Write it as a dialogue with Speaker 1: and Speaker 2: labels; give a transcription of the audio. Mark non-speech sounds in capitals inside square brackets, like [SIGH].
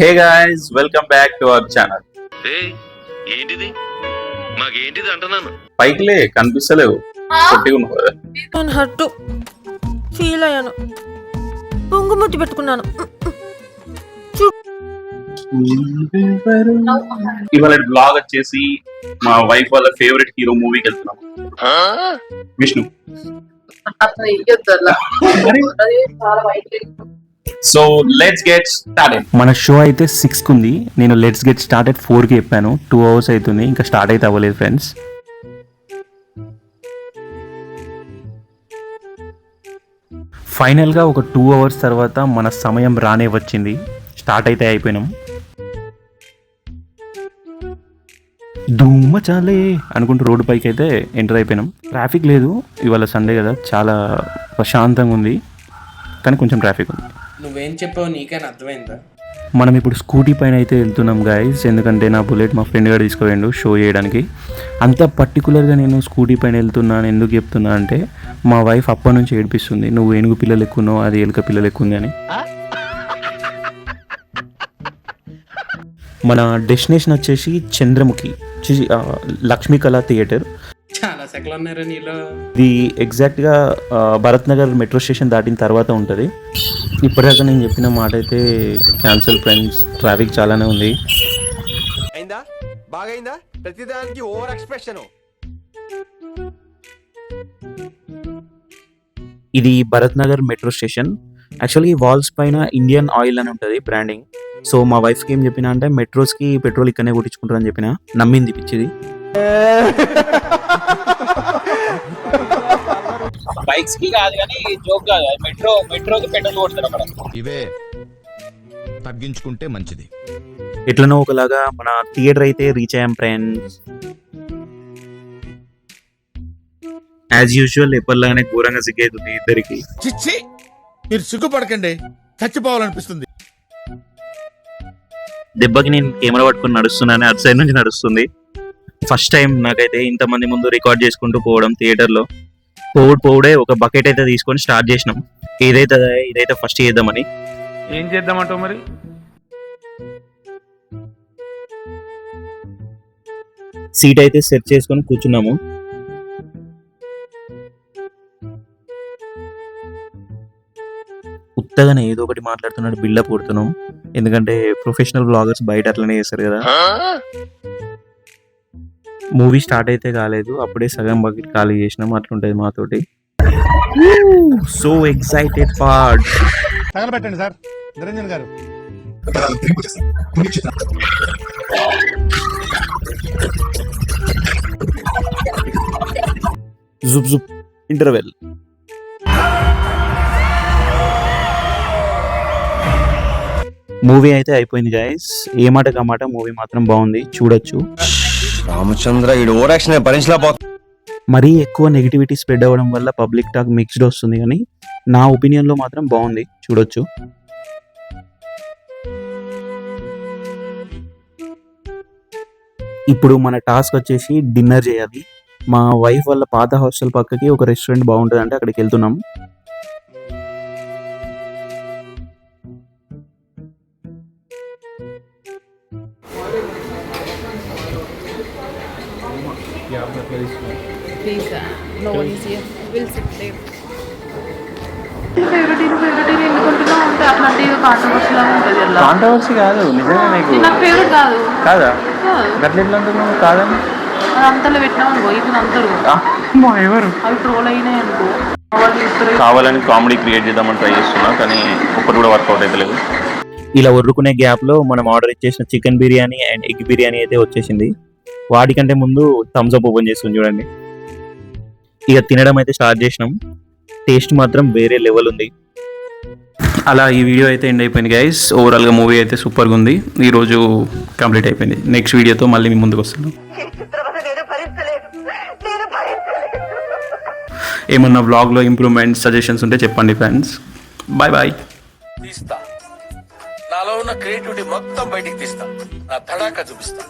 Speaker 1: Hey guys welcome back to our channel
Speaker 2: ఏయ్ ఏంటిది? మాకేంటిది అంటున్నాను?
Speaker 1: పైకిలే కనిపిస్తలేవు. పొట్టిగా ఉన్నావు కదా.
Speaker 3: నేను హట్టు ఫీల్ అయ్యాను. పెట్టుకున్నాను.
Speaker 1: ఇవాళ బ్లాగ్ వచ్చేసి మా వైఫ్ వాళ్ళ ఫేవరెట్ హీరో మూవీకి వెళ్తున్నాం. విష్ణు.
Speaker 4: అట్లా ఇయ్యొద్దు అలా అది చాలా white
Speaker 1: so let's get started
Speaker 5: మన షో అయితే సిక్స్ ఉంది నేను లెట్స్ గెట్ స్టార్ట్ ఫోర్ ఫోర్కి చెప్పాను. టూ అవర్స్ అవుతుంది. ఇంకా స్టార్ట్ అయితే అవ్వలేదు ఫ్రెండ్స్ ఫైనల్గా ఒక టూ అవర్స్ తర్వాత మన సమయం రానే వచ్చింది. స్టార్ట్ అయితే అయిపోయినాం. ధూమ చాలే అనుకుంటూ రోడ్డు పైకి అయితే ఎంటర్ అయిపోయినాం. ట్రాఫిక్ లేదు. ఇవాళ సండే కదా. చాలా ప్రశాంతంగా ఉంది. కానీ కొంచెం ట్రాఫిక్ ఉంది.
Speaker 6: నువ్వేం చెప్పావు నీకైనా అర్థమైందా?
Speaker 5: మనం ఇప్పుడు స్కూటీ పైన అయితే వెళ్తున్నాం గాయస్ ఎందుకంటే నా బుల్లెట్ మా ఫ్రెండ్ గారు తీసుకుపోయిండు షో చేయడానికి. అంత పర్టికులర్గా నేను స్కూటీ పైన వెళ్తున్నాను ఎందుకు చెప్తున్నా అంటే మా వైఫ్ అప్పటి నుంచి ఏడిపిస్తుంది నువ్వు ఏనుగు పిల్లలు ఎక్కున్నావు అది ఎలుక పిల్లలు ఎక్కుంది అని. మన డెస్టినేషన్ వచ్చేసి చంద్రముఖి లక్ష్మీ కళా థియేటర్ ఇది ఎగ్జాక్ట్గా భరత్ నగర్ మెట్రో స్టేషన్ దాటిన తర్వాత ఉంటుంది. ఇప్పటిదాకా నేను చెప్పిన మాట అయితే క్యాన్సిల్ ఫ్రెండ్స్. ట్రాఫిక్ చాలానే ఉంది.
Speaker 7: అయిందా? బాగైందా? ప్రతిదానికి ఓవర్ ఎక్స్ప్రెషన్.
Speaker 5: ఇది Bharat Nagar metro station. Actually walls పైన ఇండియన్ ఆయిల్ అని ఉంటుంది బ్రాండింగ్. సో మా వైఫ్కి ఏం చెప్పిన అంటే మెట్రోస్కి పెట్రోల్ ఇక్కడనే కొట్టించుకుంటారు అని చెప్పిన. నమ్మింది పిచ్చిది. [LAUGHS]
Speaker 8: బైక్స్కి కాదు కానీ జోక్ కాదు. మెట్రో మెట్రోకి పెట్రోల్ కొడతారు అక్కడ.
Speaker 9: ఇవే తగ్గించుకుంటే మంచిది.
Speaker 5: ఎట్లనో ఒకలాగా మన థియేటర్ అయితే రీచ్ అయ్యాం ఫ్రెండ్స్ యాజ్ యూజువల్ ఎప్పటిలాగానే ఘోరంగా సిగ్గైతుంది ఇద్దరికి.
Speaker 9: చిచ్చి మీరు సిగ్గుపడకండి. చచ్చిపోవాలనిపిస్తుంది.
Speaker 5: దెబ్బకి నేను కెమెరా పట్టుకుని నడుస్తున్నాను అటు సైడ్ నుంచి నడుస్తుంది. ఫస్ట్ టైం నాకైతే ఇంతమంది ముందు రికార్డ్ చేసుకుంటూ పోవడం థియేటర్లో. పోవుడు పోవుడే ఒక బకెట్ అయితే తీసుకొని స్టార్ట్ చేసినాం. ఏదైతే ఇదైతే ఫస్ట్ చేద్దామని.
Speaker 8: ఏం చేద్దామంటావు మరి?
Speaker 5: సీట్ అయితే సెట్ చేసుకొని కూర్చున్నాము. ఉత్తగానే ఏదో ఒకటి మాట్లాడుతున్నాడు బిల్డప్ కొడుతున్నాం. ఎందుకంటే ప్రొఫెషనల్ బ్లాగర్స్ బయట అట్లనే చేస్తారు కదా. మూవీ స్టార్ట్ అయితే కాలేదు. అప్పుడే సగం బకెట్ ఖాళీ చేసినాం. అట్లుంటది మాతోటి. So excited part.
Speaker 7: తగలబెట్టండి sir. Niranjan garu.
Speaker 5: జుప్ జుప్. ఇంటర్వెల్. మూవీ అయితే అయిపోయింది గైస్ ఏ మాట మాట మూవీ మాత్రం బాగుంది. చూడొచ్చు.
Speaker 7: రామచంద్ర ఈ ఓవర్ యాక్షన్
Speaker 5: మరీ ఎక్కువ నెగిటివిటీ స్ప్రెడ్ అవ్వడం వల్ల పబ్లిక్ టాక్ మిక్స్డ్ వస్తుంది కానీ నా ఒపీనియన్లో మాత్రం బాగుంది. చూడొచ్చు. ఇప్పుడు మన టాస్క్ వచ్చేసి డిన్నర్ చేయాలి. మా వైఫ్ వాళ్ళ పాత హాస్టల్ పక్కకి ఒక రెస్టారెంట్ బాగుంటుంది అంటే అక్కడికి వెళ్తున్నాం.
Speaker 4: No will sit there favourite hero favourite hero ఎందుకుంటున్నా ఉంటే అట్లాంటి ఏదో కాంట్రవర్సీ
Speaker 8: కాదు నిజంగా నీకు
Speaker 4: నాకు ఫేవరెట్ కాదు
Speaker 8: కాదా. గట్ల ఎట్లా అంటున్నావు కాదని
Speaker 4: అంతలో పెట్టినాం అనుకో
Speaker 8: ఎవరు
Speaker 4: అవి ట్రోల్ అయినాయి అనుకో
Speaker 1: కావాలని కామెడీ క్రియేట్ చేద్దామని ట్రై చేస్తున్నా కానీ ఒక్కటి కూడా వర్కౌట్ అయితే లేదు
Speaker 5: ఇలా ఒర్రుకునే గ్యాప్లో మనం ఆర్డర్ ఇచ్చేసిన chicken biryani and egg biryani అయితే వచ్చేసింది వాటికంటే ముందు థమ్స్ అప్ ఓపెన్ చేసుకుని చూడండి. ఇక తినడం అయితే స్టార్ట్ చేసినాం. టేస్ట్ మాత్రం వేరే లెవెల్ ఉంది. అలా ఈ వీడియో అయితే ఎండ్ అయిపోయింది గైస్ ఓవరాల్గా మూవీ అయితే సూపర్గా ఉంది. ఈరోజు కంప్లీట్ అయిపోయింది. నెక్స్ట్ వీడియోతో మళ్ళీ మీ ముందుకు వస్తాను ఏమన్నా వ్లాగ్లో ఇంప్రూవ్మెంట్ సజెషన్స్ ఉంటే చెప్పండి ఫ్రెండ్స్ బాయ్ బాయ్
Speaker 6: తీస్తా. నాలో ఉన్న క్రియేటివిటీ మొత్తం బయటికి తీస్తా. నా తడాక చూపిస్తా.